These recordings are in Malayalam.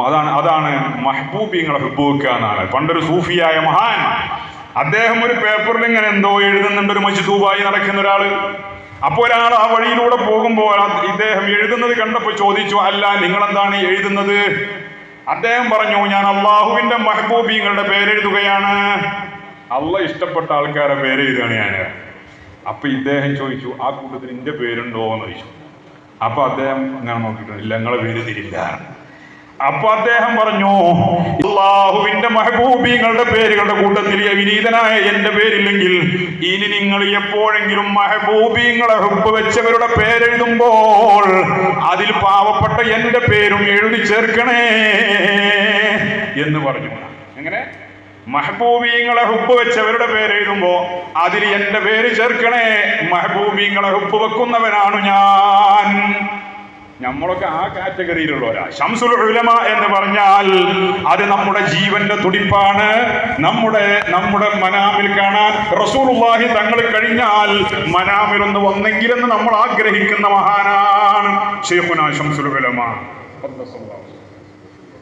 അതാണ് അതാണ് മഹബൂബിങ്ങളെ ഹുബൂക്ക എന്നാണ്. പണ്ടൊരു സൂഫിയായ മഹാൻ അദ്ദേഹം ഒരു പേപ്പറിൽ ഇങ്ങനെ എന്തോ എഴുതുന്നുണ്ട് ഒരു മജ്ദൂബായി നടക്കുന്ന ഒരാൾ അപ്പോൾ ഒരാൾ ആ വഴിയിലൂടെ പോകുമ്പോൾ ഇദ്ദേഹം എഴുതുന്നത് കണ്ടപ്പോൾ ചോദിച്ചു അല്ല നിങ്ങൾ എന്താണ് എഴുതുന്നത്? അദ്ദേഹം പറഞ്ഞു ഞാൻ അള്ളാഹുവിന്റെ മഹബൂബിങ്ങളുടെ പേരെഴുതുകയാണ് അള്ള ഇഷ്ടപ്പെട്ട ആൾക്കാരെ പേരെഴുതുകയാണ് ഞാൻ. അപ്പൊ ഇദ്ദേഹം ചോദിച്ചു ആ കൂട്ടത്തിൽ എന്റെ പേരുണ്ടോ? എന്ന് ചോദിച്ചു. അപ്പൊ അദ്ദേഹം ഇങ്ങനെ നോക്കിയിട്ടുണ്ട് ഇല്ല നിങ്ങളെ പേര് തിരില്ല. അപ്പൊ അദ്ദേഹം പറഞ്ഞു അള്ളാഹുവിന്റെ മഹബൂബിങ്ങളുടെ പേരുകളുടെ കൂട്ടത്തിൽ വിനീതനായ എന്റെ പേരില്ലെങ്കിൽ ഇനി നിങ്ങൾ എപ്പോഴെങ്കിലും മഹബൂബിങ്ങളെ ഹുബ് വെച്ചവരുടെ പേരെഴുതുമ്പോൾ അതിൽ പാവപ്പെട്ട എന്റെ പേരും എഴുതി ചേർക്കണേ എന്ന് പറഞ്ഞു. എങ്ങനെ? മഹബൂബീങ്ങളെ ഹുബ് വെച്ചവരുടെ പേരെഴുതുമ്പോ അതിൽ എന്റെ പേര് ചേർക്കണേ. മഹബൂബീങ്ങളെ ഹുബ് വെക്കുന്നവനാണ് ഞാൻ. നമ്മളൊക്കെ ആ കാറ്റഗറിയിലുള്ളവരാ. ഷംസുൽ ഉലമ എന്ന് പറഞ്ഞാൽ അത് നമ്മുടെ ജീവന്റെ തുടിപ്പാണ്. നമ്മുടെ നമ്മുടെ മനാമിൽ കാണാൻ റസൂലുള്ളാഹി തങ്ങൾ കഴിഞ്ഞാൽ മനാമിൽ ഒന്ന് വന്നെങ്കിലെന്ന് നമ്മൾ ആഗ്രഹിക്കുന്ന മഹാനാണ് ഷെയ്ഖുന ഷംസുൽ ഉലമ.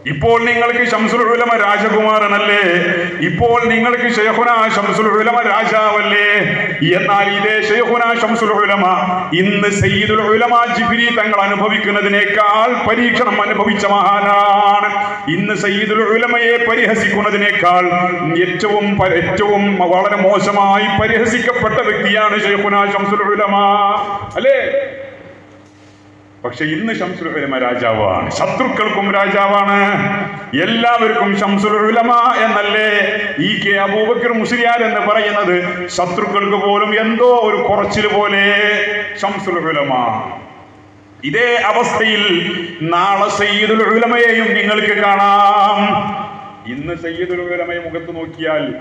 ഇപ്പോൾ നിങ്ങൾക്ക് ഷംസുൽ ഉലമ രാജകുമാരനല്ലേ? ഇപ്പോൾ നിങ്ങൾക്ക് ഷെയ്ഖുന ഷംസുൽ ഉലമ രാജാവല്ലേ? എന്നാൽ ഇതേ ഷെയ്ഖുന ഷംസുൽ ഉലമ ഇന്ന് സയ്യിദുൽ ഉലമ തങ്ങൾ അനുഭവിക്കുന്നതിനേക്കാൾ പരീക്ഷണം അനുഭവിച്ച മഹാനാണ്. ഇന്ന് സയ്യിദുൽ ഉലമയെ പരിഹസിക്കുന്നതിനേക്കാൾ ഏറ്റവും ഏറ്റവും വളരെ മോശമായി പരിഹസിക്കപ്പെട്ട വ്യക്തിയാണ് ഷെയ്ഖുന ഷംസുൽ ഉലമ. അല്ലേ? പക്ഷെ ഇന്ന് ഷംസുൽ ഉലമ രാജാവാണ്. ശത്രുക്കൾക്കും രാജാവാണ്. എല്ലാവർക്കും ഷംസുൽ ഉലമ എന്നല്ലേ ഈ കെ അബൂബക്കർ മുസ്ലിയാർ എന്ന് പറയുന്നത്. ശത്രുക്കൾക്ക് പോലും എന്തോ ഒരു കുറച്ചിൽ പോലെ ഷംസുൽ ഉലമ. ഇതേ അവസ്ഥയിൽ നാളെ സയ്യിദുൽ ഉലമയെയും നിങ്ങൾക്ക് കാണാം. ഇന്ന് സയ്യിദുൽ ഉലമയെ മുഖത്ത് നോക്കിയാൽ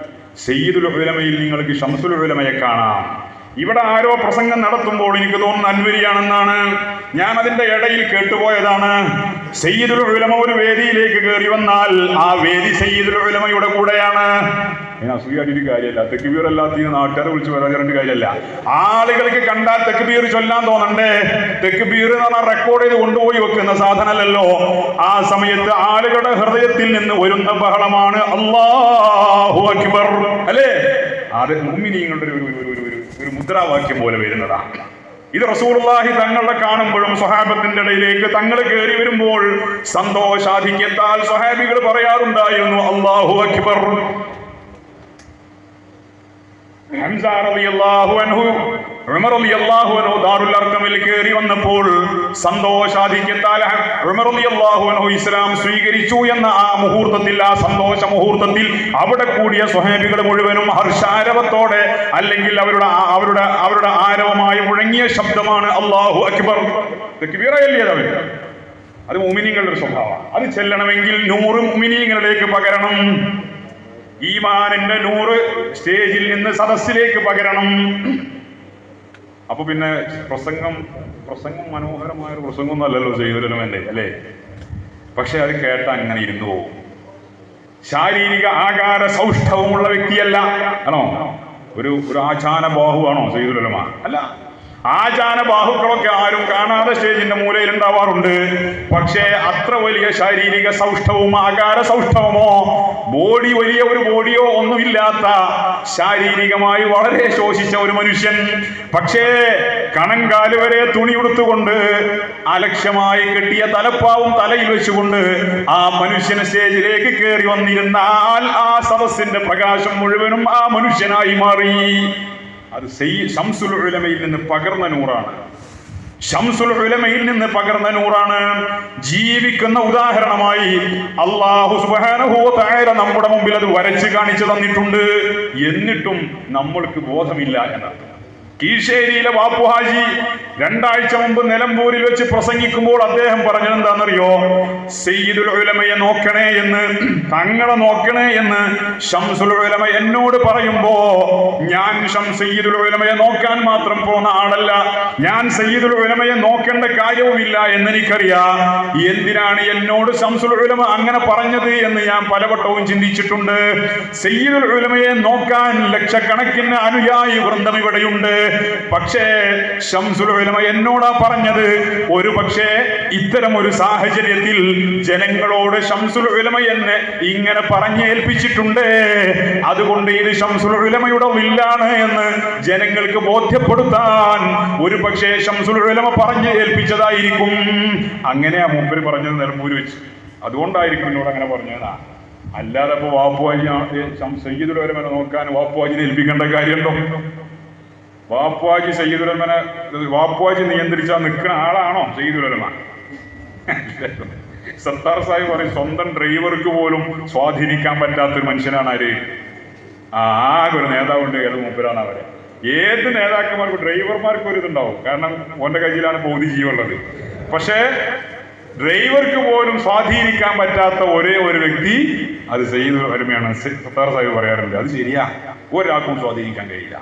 സയ്യിദുൽ ഉലമയിൽ നിങ്ങൾക്ക് ഷംസുൽ ഉലമയെ കാണാം. ഇവിടെ ആരോ പ്രസംഗം നടത്തുമ്പോൾ എനിക്ക് തോന്നുന്ന അൻവരിയാണെന്നാണ്. ഞാൻ അതിന്റെ ഇടയിൽ കേട്ടുപോയതാണ്. സയ്യിദുൽ ഉലമ ഒരു വേദിയിലേക്ക് കയറി വന്നാൽ ആ വേദി സയ്യിദുൽ ഉലമയുടെ കൂടെയാണ്. ഞാൻ അസൂയാടിയൊരു കാര്യമല്ല. തെക്കുബീർ അല്ലാത്ത നാട്ടുകാരെ വിളിച്ച് പറയാൻ കാര്യമല്ല. ആളുകൾക്ക് കണ്ടാൽ തെക്കുബീർ ചൊല്ലാൻ തോന്നണ്ടേ? തെക്കുബീർ എന്ന് പറഞ്ഞാൽ റെക്കോർഡ് ചെയ്ത് കൊണ്ടുപോയി വെക്കുന്ന സാധനമല്ലല്ലോ. ആ സമയത്ത് ആളുകളുടെ ഹൃദയത്തിൽ നിന്ന് വരുന്ന ബഹളമാണ്. അള്ളാഹു അക്ബർ. അല്ലേ? അത് മുമ്മിനിങ്ങളുടെ ഒരു ഒരു- ഒരു- ഒരു- മുദ്രാവാക്യം പോലെ വരുന്നതാണ് ഇത് റസൂർലാഹി തങ്ങളെ കാണുമ്പോഴും സ്വഹാബത്തിന്റെ ഇടയിലേക്ക് തങ്ങൾ കയറി വരുമ്പോൾ സന്തോഷാധിക്യത്താൽ സ്വഹാബികൾ പറയാറുണ്ടായിരുന്നു അള്ളാഹു അക്ബർ. ഹംസാർ അലി അള്ളാഹു അൻഹു ദാറുൽ അർഖമിൽ കയറി വന്നപ്പോൾ സന്തോഷാധിക്യത്താൽ അൻഹു ഇസ്ലാം സ്വീകരിച്ചു എന്ന ആ മുഹൂർത്തത്തിൽ ആ സന്തോഷ മുഹൂർത്തത്തിൽ അവിടെ കൂടിയ സ്വഹേബികൾ മുഴുവനും ഹർഷാരവത്തോടെ അല്ലെങ്കിൽ അവരുടെ അവരുടെ അവരുടെ ആരവമായി മുഴങ്ങിയ ശബ്ദമാണ് അള്ളാഹു അക്ബർ. തക്ബീറയല്ലേ അത് മുമിനിങ്ങളുടെ സ്വഭാവമാണ്. അത് ചെല്ലണമെങ്കിൽ നൂറ് മുമിനിങ്ങളിലേക്ക് പകരണം. ഈമാനിന്റെ നൂറ് സ്റ്റേജിൽ നിന്ന് സദസ്സിലേക്ക് പകരണം. അപ്പൊ പിന്നെ പ്രസംഗം പ്രസംഗം മനോഹരമായ ഒരു പ്രസംഗമൊന്നും അല്ലല്ലോ ചെയ്തല്ലോ അല്ലേ? പക്ഷെ അത് കേട്ട അങ്ങനെ ഇരുന്നു പോകും. ശാരീരിക ആകാര സൗഷ്ഠവമുള്ള വ്യക്തിയല്ല ആണോ? ഒരു ഒരു ആചാന ബാഹുവാണോ സയ്യിദുലമ അല്ല. ആചാന ബാഹുക്കളൊക്കെ ആരും കാണാതെ സ്റ്റേജിന്റെ മൂലയിൽ ഉണ്ടാവാറുണ്ട് പക്ഷേ അത്ര വലിയ ശാരീരിക സൗഷ്ഠവും ആകാര സൗഷ്ഠവമോ ബോഡി വലിയ ഒരു ബോഡിയോ ഒന്നുമില്ലാത്ത ശാരീരികമായി വളരെ ശോഷിച്ച ഒരു മനുഷ്യൻ. പക്ഷേ കണങ്കാൽ വരെ തുണി ഉടുത്തുകൊണ്ട് അലക്ഷ്യമായി കെട്ടിയ തലപ്പാവും തലയിൽ വെച്ചുകൊണ്ട് ആ മനുഷ്യൻ സ്റ്റേജിലേക്ക് കയറി വന്നിരുന്നാൽ ആ സദസ്സിന്റെ പ്രകാശം മുഴുവനും ആ മനുഷ്യനായി മാറി. അത് ഷംസുൽ ഉലമയിൽ നിന്ന് പകർന്ന നൂറാണ്. ഷംസുൽ ഉലമയിൽ നിന്ന് പകർന്ന നൂറാണ്. ജീവിക്കുന്ന ഉദാഹരണമായി അള്ളാഹു സുബ്ഹാനഹു വ തആല നമ്മുടെ മുമ്പിൽ അത് വരച്ച് കാണിച്ചു തന്നിട്ടുണ്ട്. എന്നിട്ടും നമ്മൾക്ക് ബോധമില്ല എന്നർത്ഥം. കീഴ്ശേരിയിലെ വാപ്പുഹാജി രണ്ടാഴ്ച മുമ്പ് നിലമ്പൂരിൽ വെച്ച് പ്രസംഗിക്കുമ്പോൾ അദ്ദേഹം പറഞ്ഞത് എന്താണെന്നറിയോ? സയ്യിദുൽ ഉലമയെ നോക്കണേ എന്ന് തങ്ങളെ നോക്കണേ എന്ന് ഷംസുൽ എന്നോട് പറയുമ്പോ ഞാൻ സയ്യിദുൽ ഉലമയെ നോക്കാൻ മാത്രം പോന്ന ആളല്ല. ഞാൻ സയ്യിദുൽ ഉലമയെ നോക്കേണ്ട കാര്യവുമില്ല എന്ന് എനിക്കറിയാം എന്തിനാണ് എന്നോട് ഷംസുൽ ഉലമ അങ്ങനെ പറഞ്ഞത് എന്ന് ഞാൻ പലവട്ടവും ചിന്തിച്ചിട്ടുണ്ട്. സയ്യിദുൽ ഉലമയെ നോക്കാൻ ലക്ഷക്കണക്കിന് അനുയായി വൃന്ദം ഇവിടെയുണ്ട്. പക്ഷേ ഷംസുൽ ഉലമ എന്നോടാ പറഞ്ഞത്? ഒരു പക്ഷേ ഇത്തരം ഒരു സാഹചര്യത്തിൽ ജനങ്ങളോട് ഷംസുൽ ഉലമ എന്നെ ഇങ്ങനെ പറഞ്ഞേൽപ്പിച്ചിട്ടുണ്ട്. അതുകൊണ്ട് ഇത് ഷംസുൽ ഉലമയുടെ വില്ലാണ് എന്ന് ജനങ്ങൾക്ക് ബോധ്യപ്പെടുത്താൻ ഒരു പക്ഷേ ഷംസുൽ ഉലമ പറഞ്ഞ് ഏൽപ്പിച്ചതായിരിക്കും അങ്ങനെയാ മൂപ്പര് പറഞ്ഞത് നിലമ്പൂര് വെച്ച്. അതുകൊണ്ടായിരിക്കും എന്നോട് അങ്ങനെ പറഞ്ഞതാ. അല്ലാതെ ഇപ്പൊ വാപ്പുവാജി ഉലമനെ നോക്കാൻ വാപ്പുവാജിനെ ഏൽപ്പിക്കേണ്ട കാര്യമുണ്ടോ? വാപ്പുവാജി സയ്യിദുലമനെ വാപ്പുവാജി നിയന്ത്രിച്ചാൽ നിൽക്കുന്ന ആളാണോ സയ്യിദുലമ? സത്താർ സാഹിബ് പറയും സ്വന്തം ഡ്രൈവർക്ക് പോലും സ്വാധീനിക്കാൻ പറ്റാത്തൊരു മനുഷ്യനാണ് ആര്? ആകെ ഒരു നേതാവുണ്ട് ഏത് മൂപ്പരാണ് അവരെ ഏത് നേതാക്കന്മാർക്കും ഡ്രൈവർമാർക്കും ഒരു ഇതുണ്ടാവും. കാരണം ഓന്റെ കയ്യിലാണ് ബോധി ജീവുള്ളത് പക്ഷേ ഡ്രൈവർക്ക് പോലും സ്വാധീനിക്കാൻ പറ്റാത്ത ഒരേ ഒരു വ്യക്തി അത് സെയ്ത് ഒരുമയാണ് സത്താർ സാഹിബ് പറയാറുണ്ട് അത് ശരിയാ. ഒരാൾക്കും സ്വാധീനിക്കാൻ കഴിയില്ല.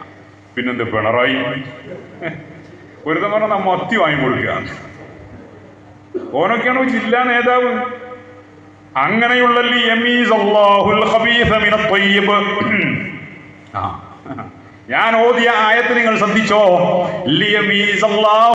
പിന്നെന്ത് പിണറായി? ഒരുത്തം പറഞ്ഞാൽ നമ്മ വാങ്ങി കൊടുക്കുക. ഓനൊക്കെയാണ് ജില്ലാ നേതാവ്. അങ്ങനെയുള്ള. ഞാൻ ഓതിയ ആയത്ത് നിങ്ങൾ ശ്രദ്ധിച്ചോ?